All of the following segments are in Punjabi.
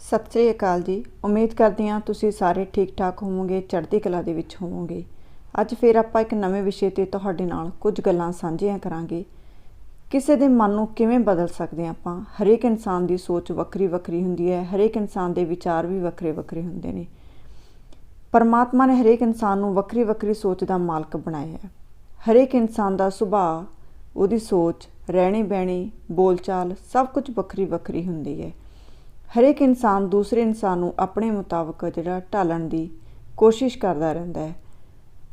ਸਤਿ ਸ੍ਰੀ ਅਕਾਲ ਜੀ। ਉਮੀਦ ਕਰਦੀ ਹਾਂ ਤੁਸੀਂ ਸਾਰੇ ਠੀਕ ਠਾਕ ਹੋਵੋਗੇ, ਚੜ੍ਹਦੀ ਕਲਾ ਦੇ ਵਿੱਚ ਹੋਵੋਗੇ। ਅੱਜ ਫੇਰ ਆਪਾਂ ਇੱਕ ਨਵੇਂ ਵਿਸ਼ੇ ਤੇ ਤੁਹਾਡੇ ਨਾਲ ਕੁਝ ਗੱਲਾਂ ਸਾਂਝੀਆਂ ਕਰਾਂਗੇ। ਕਿਸੇ ਦੇ ਮਨ ਨੂੰ ਕਿਵੇਂ ਬਦਲ ਸਕਦੇ ਹਾਂ ਆਪਾਂ? ਹਰੇਕ ਇਨਸਾਨ ਦੀ ਸੋਚ ਵੱਖਰੀ ਵੱਖਰੀ ਹੁੰਦੀ ਹੈ, ਹਰੇਕ ਇਨਸਾਨ ਦੇ ਵਿਚਾਰ ਵੀ ਵੱਖਰੇ ਵੱਖਰੇ ਹੁੰਦੇ ਨੇ। ਪਰਮਾਤਮਾ ਨੇ ਹਰੇਕ ਇਨਸਾਨ ਨੂੰ ਵੱਖਰੀ ਵੱਖਰੀ ਸੋਚ ਦਾ ਮਾਲਕ ਬਣਾਇਆ ਹੈ। ਹਰੇਕ ਇਨਸਾਨ ਦਾ ਸੁਭਾਅ, ਉਹਦੀ ਸੋਚ ਰਹਿਣੀ ਬਹਿਣੀ ਬੋਲਚਾਲ ਸਭ ਕੁਝ ਵੱਖਰੀ ਵੱਖਰੀ ਹੁੰਦੀ ਹੈ। ਹਰੇਕ ਇਨਸਾਨ ਦੂਸਰੇ ਇਨਸਾਨ ਨੂੰ ਆਪਣੇ ਮੁਤਾਬਕ ਜਿਹੜਾ ਢਾਲਣ ਦੀ ਕੋਸ਼ਿਸ਼ ਕਰਦਾ ਰਹਿੰਦਾ ਹੈ।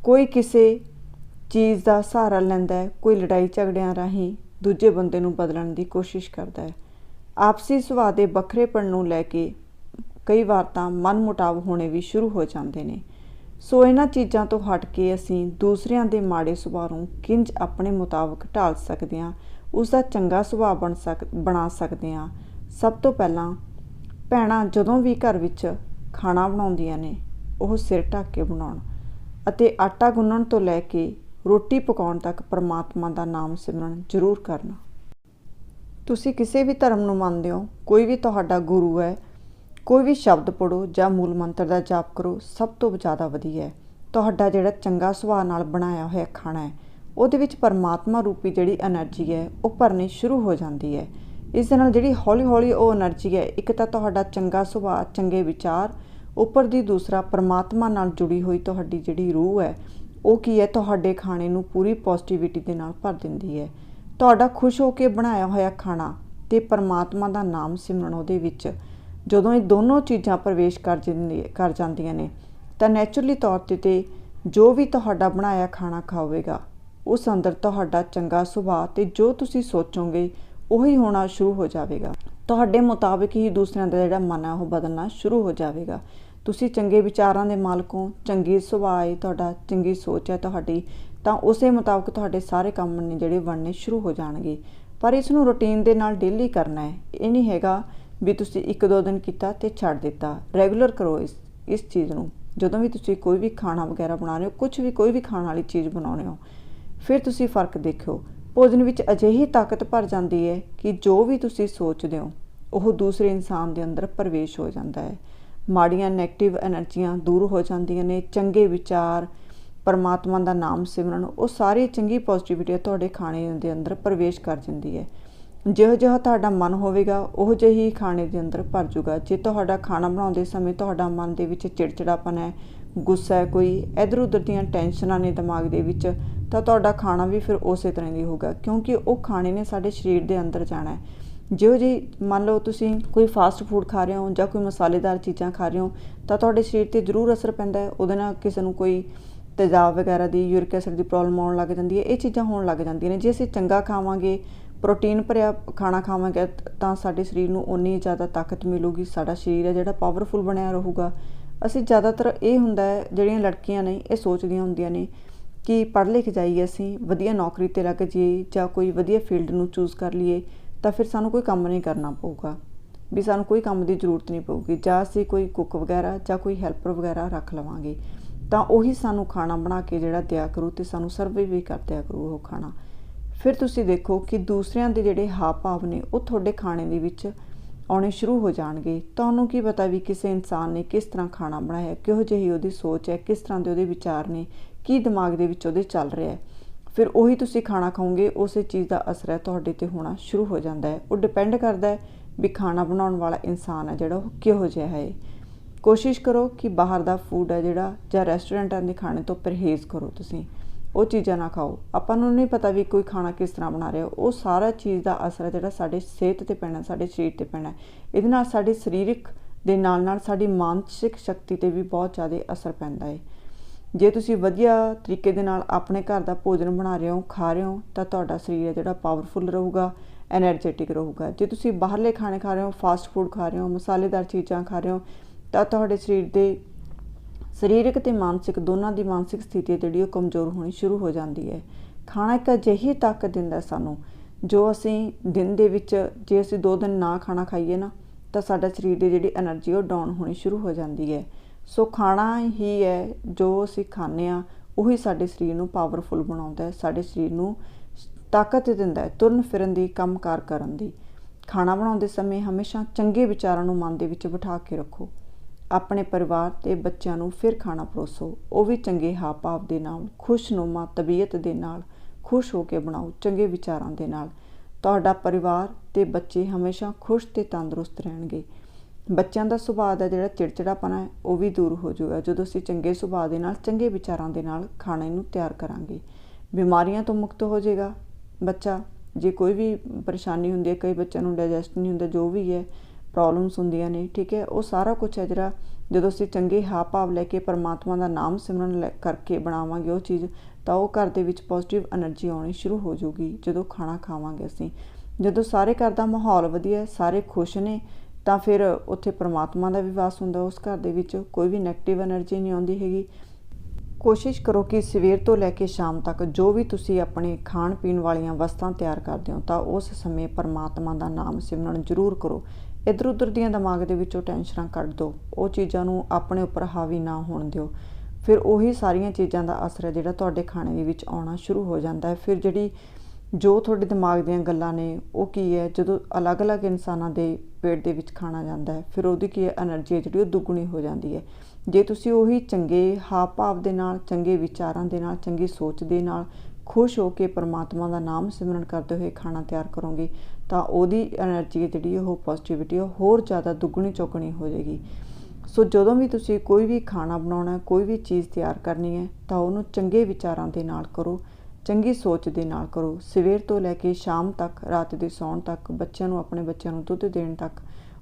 ਕੋਈ ਕਿਸੇ ਚੀਜ਼ ਦਾ ਸਹਾਰਾ ਲੈਂਦਾ ਹੈ, ਕੋਈ ਲੜਾਈ ਝਗੜਿਆਂ ਰਾਹੀਂ ਦੂਜੇ ਬੰਦੇ ਨੂੰ ਬਦਲਣ ਦੀ ਕੋਸ਼ਿਸ਼ ਕਰਦਾ ਹੈ। ਆਪਸੀ ਸੁਭਾਅ ਦੇ ਵੱਖਰੇਪਣ ਨੂੰ ਲੈ ਕੇ ਕਈ ਵਾਰ ਤਾਂ ਮਨਮੁਟਾਵ ਹੋਣੇ ਵੀ ਸ਼ੁਰੂ ਹੋ ਜਾਂਦੇ ਨੇ। ਸੋ ਇਹਨਾਂ ਚੀਜ਼ਾਂ ਤੋਂ ਹਟ ਕੇ ਅਸੀਂ ਦੂਸਰਿਆਂ ਦੇ ਮਾੜੇ ਸੁਭਾਅ ਨੂੰ ਕਿੰਜ ਆਪਣੇ ਮੁਤਾਬਕ ਢਾਲ ਸਕਦੇ ਹਾਂ ਉਸ ਦਾ ਚੰਗਾ ਸੁਭਾਅ ਬਣ ਸਕ, ਬਣਾ ਸਕਦੇ ਹਾਂ। ਸਭ ਤੋਂ ਪਹਿਲਾਂ ਭੈਣਾਂ ਜਦੋਂ ਵੀ ਘਰ ਵਿੱਚ ਖਾਣਾ ਬਣਾਉਂਦੀਆਂ ਨੇ, ਉਹ ਸਿਰ ਢੱਕ ਕੇ ਬਣਾਉਣ ਅਤੇ ਆਟਾ ਗੁੰਨਣ ਤੋਂ ਲੈ ਕੇ ਰੋਟੀ ਪਕਾਉਣ ਤੱਕ ਪਰਮਾਤਮਾ ਦਾ ਨਾਮ ਸਿਮਰਨ ਜ਼ਰੂਰ ਕਰਨਾ। ਤੁਸੀਂ ਕਿਸੇ ਵੀ ਧਰਮ ਨੂੰ ਮੰਨਦੇ ਹੋ, ਕੋਈ ਵੀ ਤੁਹਾਡਾ ਗੁਰੂ ਹੈ, ਕੋਈ ਵੀ ਸ਼ਬਦ ਪੜੋ ਜਾਂ ਮੂਲ ਮੰਤਰ ਦਾ ਜਾਪ ਕਰੋ, ਸਭ ਤੋਂ ਜ਼ਿਆਦਾ ਵਧੀਆ ਹੈ। ਤੁਹਾਡਾ ਜਿਹੜਾ ਚੰਗਾ ਸੁਭਾਅ ਨਾਲ ਬਣਾਇਆ ਹੋਇਆ ਖਾਣਾ ਹੈ, ਉਹਦੇ ਵਿੱਚ ਪਰਮਾਤਮਾ ਰੂਪੀ ਜਿਹੜੀ એનર્ਜੀ ਹੈ, ਉਹ ਭਰਨੀ ਸ਼ੁਰੂ ਹੋ ਜਾਂਦੀ ਹੈ। ਇਸ ਦੇ ਨਾਲ ਜਿਹੜੀ ਹੌਲੀ-ਹੌਲੀ ਉਹ એનર્ਜੀ ਹੈ, ਇੱਕ ਤਾਂ ਤੁਹਾਡਾ ਚੰਗਾ ਸੁਭਾਅ, ਚੰਗੇ ਵਿਚਾਰ, ਉੱਪਰ ਦੀ ਦੂਸਰਾ ਪਰਮਾਤਮਾ ਨਾਲ ਜੁੜੀ ਹੋਈ ਤੁਹਾਡੀ ਜਿਹੜੀ ਰੂਹ ਹੈ, ਉਹ ਕੀ ਹੈ? ਤੁਹਾਡੇ ਖਾਣੇ ਨੂੰ ਪੂਰੀ ਪੋਜ਼ਿਟਿਵਿਟੀ ਦੇ ਨਾਲ ਭਰ ਦਿੰਦੀ ਹੈ। ਤੁਹਾਡਾ ਖੁਸ਼ ਹੋ ਕੇ ਬਣਾਇਆ ਹੋਇਆ ਖਾਣਾ ਤੇ ਪਰਮਾਤਮਾ ਦਾ ਨਾਮ ਸਿਮਰਨ ਉਹਦੇ ਵਿੱਚ। ਜਦੋਂ ਇਹ ਦੋਨੋਂ ਚੀਜ਼ਾਂ ਪ੍ਰਵੇਸ਼ ਕਰ ਜਾਂਦੀ, ਕਰ ਜਾਂਦੀਆਂ ਨੇ, ਤਾਂ ਨੇਚਰਲੀ ਤੌਰ ਤੇ ਤੇ ਜੋ ਵੀ ਤੁਹਾਡਾ ਬਣਾਇਆ ਖਾਣਾ ਖਾਵੇਗਾ ਉਸ ਅੰਦਰ ਤੁਹਾਡਾ ਚੰਗਾ ਸੁਭਾਅ ਤੇ ਜੋ ਤੁਸੀਂ ਸੋਚੋਗੇ ਉਹੀ ਹੋਣਾ ਸ਼ੁਰੂ ਹੋ ਜਾਵੇਗਾ। ਤੁਹਾਡੇ ਮੁਤਾਬਕ ਹੀ ਦੂਸਰਿਆਂ ਦਾ ਜਿਹੜਾ ਮਨ ਹੈ ਉਹ ਬਦਲਣਾ ਸ਼ੁਰੂ ਹੋ ਜਾਵੇਗਾ। ਤੁਸੀਂ ਚੰਗੇ ਵਿਚਾਰਾਂ ਦੇ ਮਾਲਕ ਹੋ, ਚੰਗੀ ਸੁਭਾਅ ਹੈ, ਤੁਹਾਡਾ ਚੰਗੀ ਸੋਚ ਹੈ ਤੁਹਾਡੀ, ਤਾਂ ਉਸੇ ਮੁਤਾਬਕ ਤੁਹਾਡੇ ਸਾਰੇ ਕੰਮ ਨੇ ਜਿਹੜੇ ਬਣਨੇ ਸ਼ੁਰੂ ਹੋ ਜਾਣਗੇ। ਪਰ ਇਸ ਨੂੰ ਰੁਟੀਨ ਦੇ ਨਾਲ ਡੇਲੀ ਕਰਨਾ ਹੈ। ਇਹ ਨਹੀਂ ਹੈਗਾ ਵੀ ਤੁਸੀਂ ਇੱਕ ਦੋ ਦਿਨ ਕੀਤਾ ਤੇ ਛੱਡ ਦਿੱਤਾ। ਰੈਗੂਲਰ ਕਰੋ ਇਸ ਇਸ ਚੀਜ਼ ਨੂੰ। ਜਦੋਂ ਵੀ ਤੁਸੀਂ ਕੋਈ ਵੀ ਖਾਣਾ ਵਗੈਰਾ ਬਣਾ ਰਹੇ ਹੋ ਕੁਝ ਵੀ, ਕੋਈ ਵੀ ਖਾਣ ਵਾਲੀ ਚੀਜ਼ ਬਣਾਉਣੇ ਹੋ, ਫਿਰ ਤੁਸੀਂ ਫ਼ਰਕ ਦੇਖਿਓ। ਭੋਜਨ ਵਿੱਚ ਅਜਿਹੀ ਤਾਕਤ ਭਰ ਜਾਂਦੀ ਹੈ ਕਿ ਜੋ ਵੀ ਤੁਸੀਂ ਸੋਚਦੇ ਹੋ, ਉਹ ਦੂਸਰੇ ਇਨਸਾਨ ਦੇ ਅੰਦਰ ਪ੍ਰਵੇਸ਼ ਹੋ ਜਾਂਦਾ ਹੈ। ਮਾੜੀਆਂ 네ਗੇਟਿਵ એનર્ਜੀਆਂ ਦੂਰ ਹੋ ਜਾਂਦੀਆਂ ਨੇ, ਚੰਗੇ ਵਿਚਾਰ, ਪਰਮਾਤਮਾ ਦਾ ਨਾਮ ਸਿਮਰਨ, ਉਹ ਸਾਰੀ ਚੰਗੀ ਪੋਜ਼ਿਟਿਵਿਟੀ ਤੁਹਾਡੇ ਖਾਣੇ ਦੇ ਅੰਦਰ ਪ੍ਰਵੇਸ਼ ਕਰ ਜਾਂਦੀ ਹੈ। ਜਿਹੋ ਜਿਹਾ ਤੁਹਾਡਾ ਮਨ ਹੋਵੇਗਾ, ਉਹ ਜਿਹੀ ਖਾਣੇ ਦੇ ਅੰਦਰ ਭਰ ਜੂਗਾ। ਜੇ ਤੁਹਾਡਾ ਖਾਣਾ ਬਣਾਉਂਦੇ ਸਮੇਂ ਤੁਹਾਡਾ ਮਨ ਦੇ ਵਿੱਚ ਚਿੜਚਿੜਾਪਨ ਹੈ ਗੁੱਸਾ ਹੈ ਕੋਈ, ਇਧਰ ਉਧਰ ਦੀਆਂ ਟੈਨਸ਼ਨਾਂ ਨੇ ਦਿਮਾਗ ਦੇ ਵਿੱਚ, ਤਾਂ ਤੁਹਾਡਾ ਖਾਣਾ ਵੀ ਫਿਰ ਉਸੇ ਤਰ੍ਹਾਂ ਦੀ ਹੋਊਗਾ, ਕਿਉਂਕਿ ਉਹ ਖਾਣੇ ਨੇ ਸਾਡੇ ਸਰੀਰ ਦੇ ਅੰਦਰ ਜਾਣਾ ਹੈ। ਜਿਉ ਜੀ ਮੰਨ ਲਓ ਤੁਸੀਂ ਕੋਈ ਫਾਸਟ ਫੂਡ ਖਾ ਰਹੇ ਹੋ ਜਾਂ ਕੋਈ ਮਸਾਲੇਦਾਰ ਚੀਜ਼ਾਂ ਖਾ ਰਹੇ ਹੋ, ਤਾਂ ਤੁਹਾਡੇ ਸਰੀਰ ਤੇ ਜ਼ਰੂਰ ਅਸਰ ਪੈਂਦਾ ਹੈ। ਉਹਦੇ ਨਾਲ ਕਿਸੇ ਨੂੰ ਕੋਈ ਤੇਜ਼ਾਬ ਵਗੈਰਾ ਦੀ, ਯੂਰਿਕ ਐਸਿਡ ਦੀ ਪ੍ਰੋਬਲਮ ਆਉਣ ਲੱਗ ਜਾਂਦੀ ਹੈ। ਇਹ ਚੀਜ਼ਾਂ ਹੋਣ ਲੱਗ ਜਾਂਦੀਆਂ ਨੇ। ਜੇ ਅਸੀਂ ਚੰਗਾ ਖਾਵਾਂਗੇ, ਪ੍ਰੋਟੀਨ ਭਰਿਆ ਖਾਣਾ ਖਾਵਾਂਗੇ, ਤਾਂ ਸਾਡੇ ਸਰੀਰ ਨੂੰ ਓਨੀ ਜ਼ਿਆਦਾ ਤਾਕਤ ਮਿਲੂਗੀ, ਸਾਡਾ ਸਰੀਰ ਹੈ ਜਿਹੜਾ ਪਾਵਰਫੁਲ ਬਣਿਆ ਰਹੂਗਾ। ਅਸੀਂ ਜ਼ਿਆਦਾਤਰ ਇਹ ਹੁੰਦਾ ਹੈ, ਜਿਹੜੀਆਂ ਲੜਕੀਆਂ ਨੇ, ਇਹ ਸੋਚਦੀਆਂ ਹੁੰਦੀਆਂ ਨੇ ਕਿ ਪੜ੍ਹ ਲਿਖ ਜਾਈਏ ਅਸੀਂ, ਵਧੀਆ ਨੌਕਰੀ ਤੇ ਲੱਗ ਜਾਈਏ ਜਾਂ ਕੋਈ ਵਧੀਆ ਫੀਲਡ ਨੂੰ ਚੂਜ਼ ਕਰ ਲਈਏ, ਤਾਂ ਫਿਰ ਸਾਨੂੰ ਕੋਈ ਕੰਮ ਨਹੀਂ ਕਰਨਾ ਪਊਗਾ। ਵੀ ਸਾਨੂੰ ਕੋਈ ਕੰਮ ਦੀ ਜ਼ਰੂਰਤ ਨਹੀਂ ਪਊਗੀ। ਜਾਂ ਅਸੀਂ ਕੋਈ ਕੁੱਕ ਵਗੈਰਾ ਜਾਂ ਕੋਈ ਹੈਲਪਰ ਵਗੈਰਾ ਰੱਖ ਲਵਾਂਗੇ, ਤਾਂ ਉਹੀ ਸਾਨੂੰ ਖਾਣਾ ਬਣਾ ਕੇ ਜਿਹੜਾ ਦਿਆ ਕਰੂ ਤੇ ਸਾਨੂੰ ਸਰਵੇ ਵੀ ਕਰ ਦਿਆ ਕਰੂ ਉਹ ਖਾਣਾ। ਫਿਰ ਤੁਸੀਂ ਦੇਖੋ ਕਿ ਦੂਸਰਿਆਂ ਦੇ ਜਿਹੜੇ ਹਾਵ ਭਾਵ ਨੇ, ਉਹ ਤੁਹਾਡੇ ਖਾਣੇ ਦੇ ਵਿੱਚ ਆਉਣੇ ਸ਼ੁਰੂ ਹੋ ਜਾਣਗੇ। ਤੁਹਾਨੂੰ ਕੀ ਪਤਾ ਵੀ ਕਿਸੇ ਇਨਸਾਨ ਨੇ ਕਿਸ ਤਰ੍ਹਾਂ ਖਾਣਾ ਬਣਾਇਆ, ਕਿਹੋ ਜਿਹੀ ਉਹਦੀ ਸੋਚ ਹੈ, ਕਿਸ ਤਰ੍ਹਾਂ ਦੇ ਉਹਦੇ ਵਿਚਾਰ ਨੇ, ਕੀ ਦਿਮਾਗ ਦੇ ਵਿੱਚ ਉਹਦੇ ਚੱਲ ਰਿਹਾ ਹੈ। ਫਿਰ ਉਹੀ ਤੁਸੀਂ ਖਾਣਾ ਖਾਓਗੇ, ਉਸੇ ਚੀਜ਼ ਦਾ ਅਸਰ ਹੈ, ਤੁਹਾਡੇ ਤੇ ਹੋਣਾ ਸ਼ੁਰੂ ਹੋ ਜਾਂਦਾ ਹੈ। ਉਹ ਡਿਪੈਂਡ ਕਰਦਾ ਹੈ ਵੀ ਖਾਣਾ ਬਣਾਉਣ ਵਾਲਾ ਇਨਸਾਨ ਹੈ ਜਿਹੜਾ, ਉਹ ਕਿਹੋ ਜਿਹਾ ਹੈ। ਕੋਸ਼ਿਸ਼ ਕਰੋ ਕਿ ਬਾਹਰ ਦਾ ਫੂਡ ਹੈ ਜਿਹੜਾ ਜਾਂ ਰੈਸਟੋਰੈਂਟਾਂ ਦੇ ਖਾਣੇ ਤੋਂ ਪਰਹੇਜ਼ ਕਰੋ ਤੁਸੀਂ। ਉਹ ਚੀਜ਼ਾਂ ਨਾ ਖਾਓ। ਆਪਾਂ ਨੂੰ ਨਹੀਂ ਪਤਾ ਵੀ ਕੋਈ ਖਾਣਾ ਕਿਸ ਤਰ੍ਹਾਂ ਬਣਾ ਰਿਹਾ। ਉਹ ਸਾਰਾ ਚੀਜ਼ ਦਾ ਅਸਰ ਹੈ ਜਿਹੜਾ ਸਾਡੇ ਸਿਹਤ ਤੇ ਪੈਣਾ, ਸਾਡੇ ਸਰੀਰ ਤੇ ਪੈਣਾ ਇਹਦੇ ਨਾਲ ਸਾਡੇ ਸਰੀਰਕ ਦੇ ਨਾਲ ਨਾਲ ਸਾਡੀ ਮਾਨਸਿਕ ਸ਼ਕਤੀ ਤੇ ਵੀ ਬਹੁਤ ਜ਼ਿਆਦਾ ਅਸਰ ਪੈਂਦਾ ਹੈ। ਜੇ ਤੁਸੀਂ ਵਧੀਆ ਤਰੀਕੇ ਦੇ ਨਾਲ ਆਪਣੇ ਘਰ ਦਾ ਭੋਜਨ ਬਣਾ ਰਹੇ ਹੋ, ਖਾ ਰਹੇ ਹੋ, ਤਾਂ ਤੁਹਾਡਾ ਸਰੀਰ ਹੈ ਜਿਹੜਾ ਪਾਵਰਫੁੱਲ ਰਹੂਗਾ એનર્ਜੈਟਿਕ ਰਹੂਗਾ। ਜੇ ਤੁਸੀਂ ਬਾਹਰਲੇ ਖਾਣੇ ਖਾ ਰਹੇ ਹੋ ਫਾਸਟ ਫੂਡ ਖਾ ਰਹੇ ਹੋ, ਮਸਾਲੇਦਾਰ ਚੀਜ਼ਾਂ ਖਾ ਰਹੇ ਹੋ, ਤਾਂ ਤੁਹਾਡੇ ਸਰੀਰ ਦੇ ਸਰੀਰਕ ਤੇ ਮਾਨਸਿਕ ਦੋਨਾਂ ਦੀ ਮਾਨਸਿਕ ਸਥਿਤੀ ਜਿਹੜੀ ਉਹ ਕਮਜ਼ੋਰ ਹੋਣੀ ਸ਼ੁਰੂ ਹੋ ਜਾਂਦੀ ਹੈ। ਖਾਣਾ ਇੱਕ ਅਜਿਹੀ ਤਾਕਤ ਦਿੰਦਾ ਸਾਨੂੰ, ਜੋ ਅਸੀਂ ਦਿਨ ਦੇ ਵਿੱਚ ਜੇ ਅਸੀਂ ਦੋ ਦਿਨ ਨਾ ਖਾਣਾ ਖਾਈਏ ਨਾ, ਤਾਂ ਸਾਡਾ ਸਰੀਰ ਦੀ ਜਿਹੜੀ એનર્ਜੀ ਉਹ ਡਾਊਨ ਹੋਣੀ ਸ਼ੁਰੂ ਹੋ ਜਾਂਦੀ ਹੈ। ਸੋ ਖਾਣਾ ਹੀ ਹੈ, ਜੋ ਅਸੀਂ ਖਾਂਦੇ ਆ ਉਹੀ ਸਾਡੇ ਸਰੀਰ ਨੂੰ ਪਾਵਰਫੁੱਲ ਬਣਾਉਂਦਾ ਹੈ, ਸਾਡੇ ਸਰੀਰ ਨੂੰ ਤਾਕਤ ਦਿੰਦਾ ਹੈ ਤੁਰਨ ਫਿਰਨ ਦੀ ਕੰਮ ਕੰਮਕਾਰ ਕਰਨ ਦੀ। ਖਾਣਾ ਬਣਾਉਂਦੇ ਸਮੇਂ ਹਮੇਸ਼ਾ ਚੰਗੇ ਵਿਚਾਰਾਂ ਨੂੰ ਮਨ ਦੇ ਵਿੱਚ ਬਿਠਾ ਕੇ ਰੱਖੋ। ਆਪਣੇ ਪਰਿਵਾਰ ਤੇ ਬੱਚਿਆਂ ਨੂੰ ਫਿਰ ਖਾਣਾ ਪਰੋਸੋ। ਉਹ ਵੀ ਚੰਗੇ ਹਾਵ ਭਾਵ ਦੇ ਨਾਲ, ਖੁਸ਼ਨੁਮਾ ਤਬੀਅਤ ਦੇ ਨਾਲ, ਖੁਸ਼ ਹੋ ਕੇ ਬਣਾਓ ਚੰਗੇ ਵਿਚਾਰਾਂ ਦੇ ਨਾਲ। ਤੁਹਾਡਾ ਪਰਿਵਾਰ ਤੇ ਬੱਚੇ ਹਮੇਸ਼ਾ ਖੁਸ਼ ਤੇ ਤੰਦਰੁਸਤ ਰਹਿਣਗੇ। ਬੱਚਿਆਂ ਦਾ ਸੁਭਾਅ ਦਾ ਜਿਹੜਾ ਚਿੜਚਿੜਾਪਨ ਹੈ, ਉਹ ਵੀ ਦੂਰ ਹੋ ਜਾਊਗਾ। ਜਦੋਂ ਅਸੀਂ ਚੰਗੇ ਸੁਭਾਅ ਦੇ ਨਾਲ, ਚੰਗੇ ਵਿਚਾਰਾਂ ਦੇ ਨਾਲ ਖਾਣੇ ਨੂੰ ਤਿਆਰ ਕਰਾਂਗੇ, ਬਿਮਾਰੀਆਂ ਤੋਂ ਮੁਕਤ ਹੋ ਜਾਏਗਾ ਬੱਚਾ। ਜੇ ਕੋਈ ਵੀ ਪਰੇਸ਼ਾਨੀ ਹੁੰਦੀ ਹੈ, ਕਈ ਬੱਚਿਆਂ ਨੂੰ ਡਾਈਜੈਸਟ ਨਹੀਂ ਹੁੰਦਾ, ਜੋ ਵੀ ਹੈ ਪ੍ਰੋਬਲਮਸ ਹੁੰਦੀਆਂ ਨੇ, ਠੀਕ ਹੈ? ਉਹ ਸਾਰਾ ਕੁਝ ਹੈ ਜਿਹੜਾ ਜਦੋਂ ਅਸੀਂ ਚੰਗੇ ਹਾ ਭਾਵ ਲੈ ਕੇ ਪਰਮਾਤਮਾ ਦਾ ਨਾਮ ਸਿਮਰਨ ਕਰਕੇ ਬਣਾਵਾਂਗੇ ਉਹ ਚੀਜ਼, ਤਾਂ ਉਹ ਘਰ ਦੇ ਵਿੱਚ ਪੋਜ਼ਿਟਿਵ એનર્ਜੀ ਆਉਣੀ ਸ਼ੁਰੂ ਹੋ ਜਾਊਗੀ, ਜਦੋਂ ਖਾਣਾ ਖਾਵਾਂਗੇ ਅਸੀਂ। ਜਦੋਂ ਸਾਰੇ ਘਰ ਦਾ ਮਾਹੌਲ ਵਧੀਆ ਹੈ ਸਾਰੇ ਖੁਸ਼ ਨੇ, ਤਾਂ ਫਿਰ ਉੱਥੇ ਪਰਮਾਤਮਾ ਦਾ ਵੀ ਵਾਸ ਹੁੰਦਾ ਉਸ ਘਰ ਦੇ ਵਿੱਚ, ਕੋਈ ਵੀ ਨੈਗੇਟਿਵ એનર્ਜੀ ਨਹੀਂ ਆਉਂਦੀ ਹੈਗੀ। ਕੋਸ਼ਿਸ਼ ਕਰੋ ਕਿ ਸਵੇਰ ਤੋਂ ਲੈ ਕੇ ਸ਼ਾਮ ਤੱਕ ਜੋ ਵੀ ਤੁਸੀਂ ਆਪਣੇ ਖਾਣ ਪੀਣ ਵਾਲੀਆਂ ਵਸਤਾਂ ਤਿਆਰ ਕਰਦੇ ਹੋ, ਤਾਂ ਉਸ ਸਮੇਂ ਪਰਮਾਤਮਾ ਦਾ ਨਾਮ ਸਿਮਰਨ ਜ਼ਰੂਰ ਕਰੋ। ਇਧਰ ਉਧਰ ਦੀਆਂ ਦਿਮਾਗ ਦੇ ਵਿੱਚੋਂ ਟੈਨਸ਼ਨਾਂ ਕੱਢ ਦਿਓ। ਉਹ ਚੀਜ਼ਾਂ ਨੂੰ ਆਪਣੇ ਉੱਪਰ ਹਾਵੀ ਨਾ ਹੋਣ ਦਿਓ। ਫਿਰ ਉਹੀ ਸਾਰੀਆਂ ਚੀਜ਼ਾਂ ਦਾ ਅਸਰ ਹੈ ਜਿਹੜਾ ਤੁਹਾਡੇ ਖਾਣੇ ਦੇ ਵਿੱਚ ਆਉਣਾ ਸ਼ੁਰੂ ਹੋ ਜਾਂਦਾ ਹੈ। ਫਿਰ ਜਿਹੜੀ ਜੋ ਤੁਹਾਡੇ ਦਿਮਾਗ ਦੀਆਂ ਗੱਲਾਂ ਨੇ, ਉਹ ਕੀ ਹੈ? ਜਦੋਂ ਅਲੱਗ-ਅਲੱਗ ਇਨਸਾਨਾਂ ਦੇ ਪੇਟ ਦੇ ਵਿੱਚ ਖਾਣਾ ਜਾਂਦਾ ਹੈ, ਫਿਰ ਉਹਦੀ ਕੀ ਹੈ? એનર્ਜੀ ਜਿਹੜੀ ਉਹ ਦੁੱਗਣੀ ਹੋ ਜਾਂਦੀ ਹੈ। ਜੇ ਤੁਸੀਂ ਉਹੀ ਚੰਗੇ ਹਾਵ ਭਾਵ ਦੇ ਨਾਲ, ਚੰਗੇ ਵਿਚਾਰਾਂ ਦੇ ਨਾਲ, ਚੰਗੀ ਸੋਚ ਦੇ ਨਾਲ ਖੁਸ਼ ਹੋ ਕੇ ਪਰਮਾਤਮਾ ਦਾ ਨਾਮ ਸਿਮਰਨ ਕਰਦੇ ਹੋਏ ਖਾਣਾ ਤਿਆਰ ਕਰੋਗੇ, ਤਾਂ ਉਹਦੀ એનર્ਜੀ ਜਿਹੜੀ ਉਹ ਪੋਜ਼ਿਟਿਵਿਟੀ ਉਹ ਹੋਰ ਜ਼ਿਆਦਾ ਦੁੱਗਣੀ ਚੌਗਣੀ ਹੋ ਜਾਏਗੀ। ਸੋ ਜਦੋਂ ਵੀ ਤੁਸੀਂ ਕੋਈ ਵੀ ਖਾਣਾ ਬਣਾਉਣਾ, ਕੋਈ ਵੀ ਚੀਜ਼ ਤਿਆਰ ਕਰਨੀ ਹੈ, ਤਾਂ ਉਹਨੂੰ ਚੰਗੇ ਵਿਚਾਰਾਂ ਦੇ ਨਾਲ ਕਰੋ, ਚੰਗੀ ਸੋਚ ਦੇ ਨਾਲ ਕਰੋ। ਸਵੇਰ ਤੋਂ ਲੈ ਕੇ ਸ਼ਾਮ ਤੱਕ, ਰਾਤ ਦੇ ਸੌਣ ਤੱਕ, ਬੱਚਿਆਂ ਨੂੰ, ਆਪਣੇ ਬੱਚਿਆਂ ਨੂੰ ਦੁੱਧ ਦੇਣ ਤੱਕ,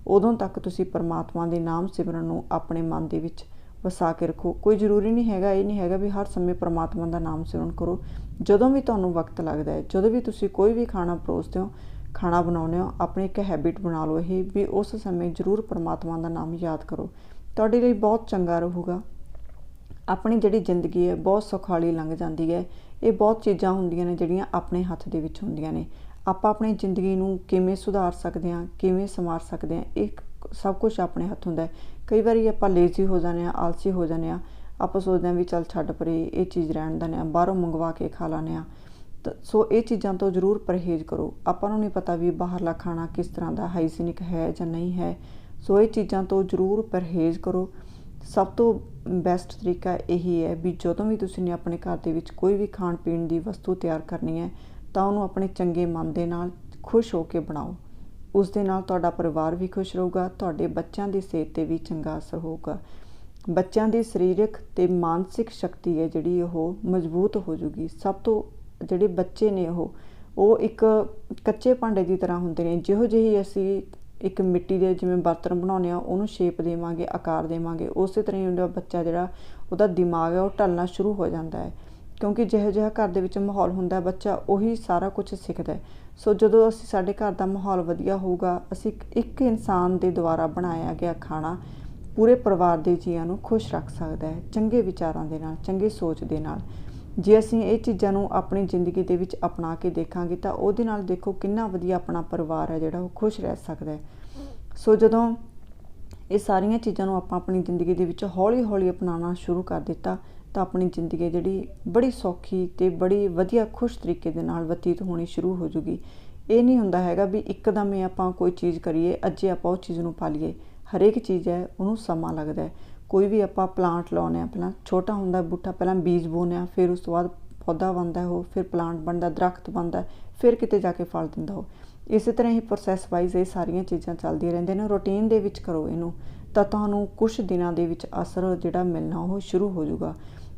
ਉਦੋਂ ਤੱਕ ਤੁਸੀਂ ਪਰਮਾਤਮਾ ਦੇ ਨਾਮ ਸਿਮਰਨ ਨੂੰ ਆਪਣੇ ਮਨ ਦੇ ਵਿੱਚ ਵਸਾ ਕੇ ਰੱਖੋ। ਕੋਈ ਜ਼ਰੂਰੀ ਨਹੀਂ ਹੈਗਾ, ਇਹ ਨਹੀਂ ਹੈਗਾ ਵੀ ਹਰ ਸਮੇਂ ਪਰਮਾਤਮਾ ਦਾ ਨਾਮ ਸਿਮਰਨ ਕਰੋ। ਜਦੋਂ ਵੀ ਤੁਹਾਨੂੰ ਵਕਤ ਲੱਗਦਾ ਹੈ, ਜਦੋਂ ਵੀ ਤੁਸੀਂ ਕੋਈ ਵੀ ਖਾਣਾ ਪਰੋਸਦੇ ਹੋ, ਖਾਣਾ ਬਣਾਉਂਦੇ ਹੋ, ਆਪਣੀ ਇੱਕ ਹੈਬਿਟ ਬਣਾ ਲਓ ਇਹ, ਵੀ ਉਸ ਸਮੇਂ ਜ਼ਰੂਰ ਪਰਮਾਤਮਾ ਦਾ ਨਾਮ ਯਾਦ ਕਰੋ। ਤੁਹਾਡੇ ਲਈ ਬਹੁਤ ਚੰਗਾ ਰਹੂਗਾ। ਆਪਣੀ ਜਿਹੜੀ ਜ਼ਿੰਦਗੀ ਹੈ, ਬਹੁਤ ਸੁਖਾਲੀ ਲੰਘ ਜਾਂਦੀ ਹੈ। ਇਹ ਬਹੁਤ ਚੀਜ਼ਾਂ ਹੁੰਦੀਆਂ ਨੇ ਜਿਹੜੀਆਂ ਆਪਣੇ ਹੱਥ ਦੇ ਵਿੱਚ ਹੁੰਦੀਆਂ ਨੇ। ਆਪਾਂ ਆਪਣੀ ਜ਼ਿੰਦਗੀ ਨੂੰ ਕਿਵੇਂ ਸੁਧਾਰ ਸਕਦੇ ਹਾਂ, ਕਿਵੇਂ ਸੰਵਾਰ ਸਕਦੇ ਹਾਂ, ਇਹ ਸਭ ਕੁਝ ਆਪਣੇ ਹੱਥ ਹੁੰਦਾ ਕਈ ਵਾਰੀ ਆਪਾਂ ਲੇਜ਼ੀ ਹੋ ਜਾਂਦੇ ਆ ਆਲਸੀ ਹੋ ਜਾਂਦੇ ਆ ਆਪਾਂ ਸੋਚਦੇ ਆ ਵੀ ਚੱਲ ਛੱਡ ਪਰੇ ਇਹ ਚੀਜ਼ ਰਹਿਣ ਦਿੰਦੇ ਆ ਬਾਹਰੋਂ ਮੰਗਵਾ ਕੇ ਖਾ ਲਾਨੇ ਆ ਤਾਂ ਸੋ ਇਹ ਚੀਜ਼ਾਂ ਤੋਂ ਜ਼ਰੂਰ ਪਰਹੇਜ਼ ਕਰੋ। ਆਪਾਂ ਨੂੰ ਨਹੀਂ ਪਤਾ ਵੀ ਬਾਹਰਲਾ ਖਾਣਾ ਕਿਸ ਤਰ੍ਹਾਂ ਦਾ ਹਾਈਜੀਨਿਕ ਹੈ ਜਾਂ ਨਹੀਂ ਹੈ। ਸੋ ਇਹ ਚੀਜ਼ਾਂ ਤੋਂ ਜ਼ਰੂਰ ਪਰਹੇਜ਼ ਕਰੋ। ਸਭ ਤੋਂ ਬੈਸਟ ਤਰੀਕਾ ਇਹੀ ਹੈ ਵੀ ਜਦੋਂ ਵੀ ਤੁਸੀਂ ਨੇ ਆਪਣੇ ਘਰ ਦੇ ਵਿੱਚ ਕੋਈ ਵੀ ਖਾਣ ਪੀਣ ਦੀ ਵਸਤੂ ਤਿਆਰ ਕਰਨੀ ਹੈ, ਤਾਂ ਉਹਨੂੰ ਆਪਣੇ ਚੰਗੇ ਮਨ ਦੇ ਨਾਲ ਖੁਸ਼ ਹੋ ਕੇ ਬਣਾਓ। ਉਸ ਦੇ ਨਾਲ ਤੁਹਾਡਾ ਪਰਿਵਾਰ ਵੀ ਖੁਸ਼ ਰਹੂਗਾ, ਤੁਹਾਡੇ ਬੱਚਿਆਂ ਦੀ ਸਿਹਤ ਤੇ ਵੀ ਚੰਗਾ ਅਸਰ ਹੋਊਗਾ। ਬੱਚਿਆਂ ਦੀ ਸਰੀਰਕ ਤੇ ਮਾਨਸਿਕ ਸ਼ਕਤੀ ਹੈ ਜਿਹੜੀ ਉਹ ਮਜ਼ਬੂਤ ਹੋ ਜੂਗੀ। ਸਭ ਤੋਂ ਜਿਹੜੇ ਬੱਚੇ ਨੇ ਉਹ ਉਹ ਇੱਕ ਕੱਚੇ ਭਾਂਡੇ ਦੀ ਤਰ੍ਹਾਂ ਹੁੰਦੇ ਨੇ। ਜਿਹੋ ਜਿਹੀ ਅਸੀਂ ਇੱਕ ਮਿੱਟੀ ਦੇ ਜਿਵੇਂ ਬਰਤਨ ਬਣਾਉਂਦੇ ਆ ਉਹਨੂੰ ਸ਼ੇਪ ਦੇਵਾਂਗੇ, ਆਕਾਰ ਦੇਵਾਂਗੇ, ਉਸੇ ਤਰ੍ਹਾਂ ਹੀ ਉਹਦਾ ਬੱਚਾ ਜਿਹੜਾ, ਉਹਦਾ ਦਿਮਾਗ ਹੈ, ਉਹ ਢਲਣਾ ਸ਼ੁਰੂ ਹੋ ਜਾਂਦਾ ਹੈ। ਕਿਉਂਕਿ ਜਿਹੋ ਜਿਹਾ ਘਰ ਦੇ ਵਿੱਚ ਮਾਹੌਲ ਹੁੰਦਾ ਬੱਚਾ ਉਹੀ ਸਾਰਾ ਕੁਝ ਸਿੱਖਦਾ ਸੋ ਜਦੋਂ ਅਸੀਂ ਸਾਡੇ ਘਰ ਦਾ ਮਾਹੌਲ ਵਧੀਆ ਹੋਊਗਾ, ਅਸੀਂ ਇੱਕ ਇਨਸਾਨ ਦੇ ਦੁਆਰਾ ਬਣਾਇਆ ਗਿਆ ਖਾਣਾ ਪੂਰੇ ਪਰਿਵਾਰ ਦੇ ਜੀਆਂ ਨੂੰ ਖੁਸ਼ ਰੱਖ ਸਕਦਾ ਹੈ, ਚੰਗੇ ਵਿਚਾਰਾਂ ਦੇ ਨਾਲ, ਚੰਗੀ ਸੋਚ ਦੇ ਨਾਲ। ਜੇ ਅਸੀਂ ਇਹ ਚੀਜ਼ਾਂ ਨੂੰ ਆਪਣੀ ਜ਼ਿੰਦਗੀ ਦੇ ਵਿੱਚ ਅਪਣਾ ਕੇ ਦੇਖਾਂਗੇ ਤਾਂ ਉਹਦੇ ਨਾਲ ਦੇਖੋ ਕਿੰਨਾ ਵਧੀਆ ਆਪਣਾ ਪਰਿਵਾਰ ਹੈ ਜਿਹੜਾ ਉਹ ਖੁਸ਼ ਰਹਿ ਸਕਦਾ ਹੈ। ਸੋ ਜਦੋਂ ਇਹ ਸਾਰੀਆਂ ਚੀਜ਼ਾਂ ਨੂੰ ਆਪਾਂ ਆਪਣੀ ਜ਼ਿੰਦਗੀ ਦੇ ਵਿੱਚ ਹੌਲੀ-ਹੌਲੀ ਅਪਣਾਉਣਾ ਸ਼ੁਰੂ ਕਰ ਦਿੱਤਾ ਤਾਂ ਆਪਣੀ ਜ਼ਿੰਦਗੀ ਜਿਹੜੀ ਬੜੀ ਸੌਖੀ ਤੇ ਬੜੀ ਵਧੀਆ ਖੁਸ਼ ਤਰੀਕੇ ਦੇ ਨਾਲ ਬਤੀਤ ਹੋਣੀ ਸ਼ੁਰੂ ਹੋ ਜੂਗੀ। ਇਹ ਨਹੀਂ ਹੁੰਦਾ ਹੈਗਾ ਵੀ ਇੱਕਦਮ ਹੀ ਆਪਾਂ ਕੋਈ ਚੀਜ਼ ਕਰੀਏ, ਅੱਜੇ ਆਪਾਂ ਉਹ ਚੀਜ਼ ਨੂੰ ਪਾਲੀਏ। ਹਰੇਕ ਚੀਜ਼ ਹੈ, ਉਹਨੂੰ ਸਮਾਂ ਲੱਗਦਾ ਕੋਈ ਵੀ ਆਪਾਂ ਪਲਾਂਟ ਲਾਉਨੇ ਆ ਪਹਿਲਾਂ ਛੋਟਾ ਹੁੰਦਾ ਬੂਟਾ, ਪਹਿਲਾਂ ਬੀਜ ਬੋਨੇ ਆ ਫਿਰ ਉਸ ਤੋਂ ਬਾਅਦ ਪੌਦਾ ਬਣਦਾ ਉਹ, ਫਿਰ ਪਲਾਂਟ ਬਣਦਾ, ਦਰਖਤ ਬਣਦਾ, ਫਿਰ ਕਿਤੇ ਜਾ ਕੇ ਫਲ ਦਿੰਦਾ ਉਹ। ਇਸੇ ਤਰ੍ਹਾਂ ਹੀ ਪ੍ਰੋਸੈਸ ਵਾਈਜ਼ ਇਹ ਸਾਰੀਆਂ ਚੀਜ਼ਾਂ ਚੱਲਦੀਆਂ ਰਹਿੰਦੀਆਂ ਨੇ ਰੂਟੀਨ ਦੇ ਵਿੱਚ ਕਰੋ ਇਹਨੂੰ। ਤਾਂ ਤੁਹਾਨੂੰ ਕੁਝ ਦਿਨਾਂ ਦੇ ਵਿੱਚ ਅਸਰ ਜਿਹੜਾ ਮਿਲਣਾ ਉਹ ਸ਼ੁਰੂ ਹੋ ਜਾਊਗਾ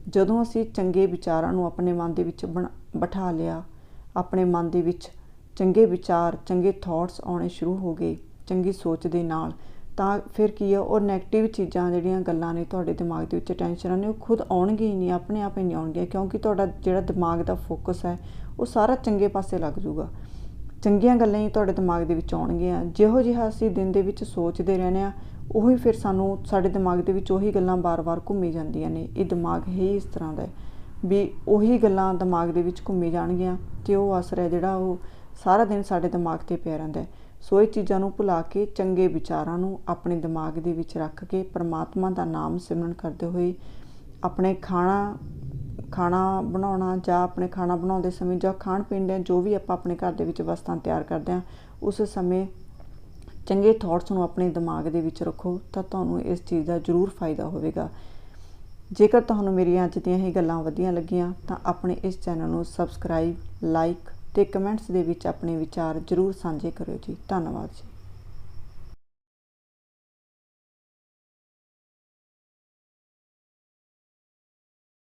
ਜਦੋਂ ਅਸੀਂ ਚੰਗੇ ਵਿਚਾਰਾਂ ਨੂੰ ਆਪਣੇ ਮਨ ਦੇ ਵਿੱਚ ਬਿਠਾ ਲਿਆ, ਆਪਣੇ ਮਨ ਦੇ ਵਿੱਚ ਚੰਗੇ ਵਿਚਾਰ, ਚੰਗੇ ਥਾਟਸ ਆਉਣੇ ਸ਼ੁਰੂ ਹੋ ਗਏ ਚੰਗੀ ਸੋਚ ਦੇ ਨਾਲ, ਤਾਂ ਫਿਰ ਕੀ ਹੈ ਉਹ 네ਗੇਟਿਵ ਚੀਜ਼ਾਂ ਜਿਹੜੀਆਂ ਗੱਲਾਂ ਨੇ ਤੁਹਾਡੇ ਦਿਮਾਗ ਦੇ ਵਿੱਚ ਟੈਨਸ਼ਨਾਂ ਨੇ ਉਹ ਖੁਦ ਆਉਣਗੇ ਹੀ ਨਹੀਂ, ਆਪਣੇ ਆਪ ਹੀ ਨਹੀਂ ਆਉਣਗੀਆਂ, ਕਿਉਂਕਿ ਤੁਹਾਡਾ ਜਿਹੜਾ ਦਿਮਾਗ ਦਾ ਫੋਕਸ ਹੈ, ਉਹ ਸਾਰਾ ਚੰਗੇ ਪਾਸੇ ਲੱਗ ਜਾਊਗਾ। ਚੰਗੀਆਂ ਗੱਲਾਂ ਹੀ ਤੁਹਾਡੇ ਦਿਮਾਗ ਦੇ ਵਿੱਚ ਆਉਣਗੀਆਂ। ਜਿਹੋ ਜਿਹਾ ਅਸੀਂ ਦਿਨ ਦੇ ਵਿੱਚ ਸੋਚਦੇ ਰਹਿੰਦੇ ਆ ਉਹੀ ਫਿਰ ਸਾਨੂੰ ਸਾਡੇ ਦਿਮਾਗ ਦੇ ਵਿੱਚ ਉਹੀ ਗੱਲਾਂ ਬਾਰ-ਬਾਰ ਘੁੰਮੀ ਜਾਂਦੀਆਂ ਨੇ। ਇਹ ਦਿਮਾਗ ਹੀ ਇਸ ਤਰ੍ਹਾਂ ਦਾ ਹੈ ਵੀ ਉਹੀ ਗੱਲਾਂ ਦਿਮਾਗ ਦੇ ਵਿੱਚ ਘੁੰਮੀ ਜਾਣਗੀਆਂ ਤੇ ਉਹ ਅਸਰ ਹੈ ਜਿਹੜਾ ਉਹ ਸਾਰਾ ਦਿਨ ਸਾਡੇ ਦਿਮਾਗ ਤੇ ਪਿਆ ਰਹਿੰਦਾ ਹੈ। ਸੋ ਇਹ ਚੀਜ਼ਾਂ ਨੂੰ ਭੁਲਾ ਕੇ ਚੰਗੇ ਵਿਚਾਰਾਂ ਨੂੰ ਆਪਣੇ ਦਿਮਾਗ ਦੇ ਵਿੱਚ ਰੱਖ ਕੇ ਪਰਮਾਤਮਾ ਦਾ ਨਾਮ ਸਿਮਰਨ ਕਰਦੇ ਹੋਏ ਆਪਣੇ ਖਾਣਾ ਖਾਣਾ ਬਣਾਉਣਾ ਜਾਂ ਆਪਣੇ ਖਾਣਾ ਬਣਾਉਂਦੇ ਸਮੇਂ ਜਾਂ ਖਾਣ ਪੀਣ ਦੇ ਜੋ ਵੀ ਆਪਾਂ ਆਪਣੇ ਘਰ ਦੇ ਵਿੱਚ ਵਸਤਾਂ ਤਿਆਰ ਕਰਦੇ ਹਾਂ, ਉਸ ਸਮੇਂ ਚੰਗੇ ਥਾਟਸ ਨੂੰ ਆਪਣੇ ਦਿਮਾਗ ਦੇ ਵਿੱਚ ਰੱਖੋ, ਤਾਂ ਤੁਹਾਨੂੰ ਇਸ ਚੀਜ਼ ਦਾ ਜ਼ਰੂਰ ਫਾਇਦਾ ਹੋਵੇਗਾ। ਜੇਕਰ ਤੁਹਾਨੂੰ ਮੇਰੀਆਂ ਅੱਜ ਦੀਆਂ ਇਹ ਗੱਲਾਂ ਵਧੀਆਂ ਲੱਗੀਆਂ, ਤਾਂ ਆਪਣੇ ਇਸ ਚੈਨਲ ਨੂੰ ਸਬਸਕ੍ਰਾਈਬ ਲਾਈਕ ਤੇ ਕਮੈਂਟਸ ਦੇ ਵਿੱਚ ਆਪਣੇ ਵਿਚਾਰ ਜ਼ਰੂਰ ਸਾਂਝੇ ਕਰਿਓ ਜੀ। ਧੰਨਵਾਦ ਜੀ।